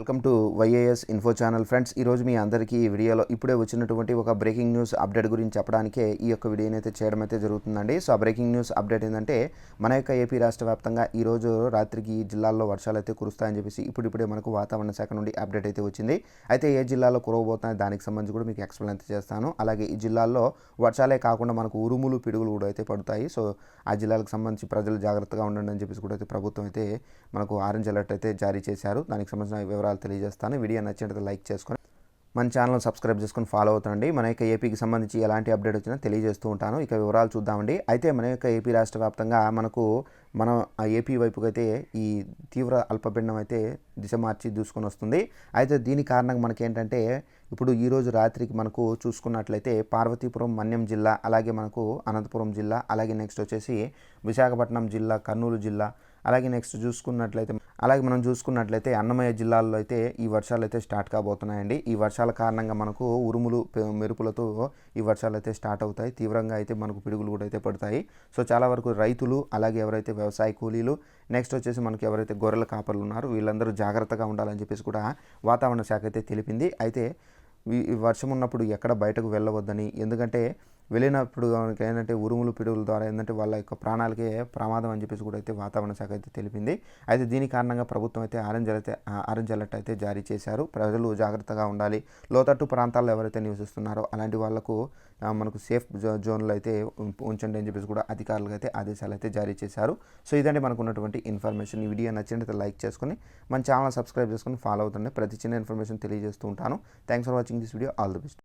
Welcome to Y A S info channel friends ఈరోజు మీ అందరికీ ఈ వీడియోలో ఇప్పుడే వచ్చినటువంటి ఒక బ్రేకింగ్ న్యూస్ అప్డేట్ గురించి చెప్పడానికే ఈ యొక్క వీడియోని అయితే చేయడం అయితే జరుగుతుందండి. సో ఆ బ్రేకింగ్ న్యూస్ అప్డేట్ ఏంటంటే మన యొక్క ఏపీ రాష్ట్ర వ్యాప్తంగా ఈరోజు రాత్రికి ఈ జిల్లాల్లో వర్షాలు అయితే కురుస్తాయని చెప్పేసి ఇప్పుడిప్పుడే మనకు వాతావరణ శాఖ నుండి అప్డేట్ అయితే వచ్చింది. అయితే ఏ జిల్లాలో కురవబోతున్నాయి దానికి సంబంధించి కూడా మీకు ఎక్స్ప్లెయిన్ అయితే చేస్తాను. అలాగే ఈ జిల్లాల్లో వర్షాలే కాకుండా మనకు ఉరుములు పిడుగులు కూడా అయితే పడతాయి. సో ఆ జిల్లాలకు సంబంధించి ప్రజలు జాగ్రత్తగా ఉండండి అని చెప్పేసి కూడా అయితే ప్రభుత్వం అయితే మనకు ఆరెంజ్ అలర్ట్ అయితే జారీ చేశారు. దానికి సంబంధించిన వివరాలు తెలియజేస్తాను. వీడియో నచ్చినట్లయితే లైక్ చేసుకొని మన ఛానల్ సబ్స్క్రైబ్ చేసుకొని ఫాలో అవుతుండండి. మన యొక్క ఏపీకి సంబంధించి ఎలాంటి అప్డేట్ వచ్చినా తెలియజేస్తూ ఉంటాను. ఇక వివరాలు చూద్దామండి. అయితే మన యొక్క ఏపీ రాష్ట్ర వ్యాప్తంగా మనకు మనం ఆ ఏపీ వైపుకి అయితే ఈ తీవ్ర అల్పపీడనం అయితే దిశ మార్చి దూసుకొని వస్తుంది. అయితే దీని కారణంగా మనకేంటంటే ఇప్పుడు ఈరోజు రాత్రికి మనకు చూసుకున్నట్లయితే పార్వతీపురం మన్యం జిల్లా అలాగే మనకు అనంతపురం జిల్లా అలాగే నెక్స్ట్ వచ్చేసి విశాఖపట్నం జిల్లా కర్నూలు జిల్లా అలాగే నెక్స్ట్ చూసుకున్నట్లయితే అలాగే మనం చూసుకున్నట్లయితే అన్నమయ్య జిల్లాల్లో అయితే ఈ వర్షాలు అయితే స్టార్ట్ కాబోతున్నాయండి. ఈ వర్షాల కారణంగా మనకు ఉరుములు పె- మెరుపులతో ఈ వర్షాలు అయితే స్టార్ట్ అవుతాయి. తీవ్రంగా అయితే మనకు పిడుగులు కూడా అయితే పడతాయి. సో చాలా వరకు రైతులు అలాగే ఎవరైతే వ్యవసాయ కూలీలు నెక్స్ట్ వచ్చేసి మనకు ఎవరైతే గొర్రెల కాపర్లు ఉన్నారో వీళ్ళందరూ జాగ్రత్తగా ఉండాలని చెప్పేసి కూడా వాతావరణ శాఖ అయితే తెలిపింది. అయితే ఈ వర్షం ఉన్నప్పుడు ఎక్కడ బయటకు వెళ్ళవద్దని ఎందుకంటే వెళ్ళినప్పుడు మనకి ఏంటంటే ఉరుములు పిడుగుల ద్వారా ఏంటంటే వాళ్ళ యొక్క ప్రాణాలకే ప్రమాదం అని చెప్పేసి కూడా అయితే వాతావరణ శాఖ అయితే తెలిపింది. అయితే దీని కారణంగా ప్రభుత్వం అయితే ఆరెంజ్ అయితే ఆరెంజ్ అలర్ట్ అయితే జారీ చేశారు. ప్రజలు జాగ్రత్తగా ఉండాలి. లోతట్టు ప్రాంతాల్లో ఎవరైతే నివసిస్తున్నారో అలాంటి వాళ్ళకు మనకు సేఫ్ జో జోన్లో అయితే ఉంచండి అని చెప్పేసి కూడా అధికారులకు అయితే ఆదేశాలు అయితే జారీ చేశారు. సో ఇదండి మనకు ఉన్నటువంటి ఇన్ఫర్మేషన్. ఈ వీడియో నచ్చినట్లయితే లైక్ చేసుకొని మన ఛానల్ సబ్స్క్రైబ్ చేసుకొని ఫాలో అవుతుండే. ప్రతి చిన్న ఇన్ఫర్మేషన్ తెలియజేస్తూ ఉంటాను. Thanks for watching this video. All the best.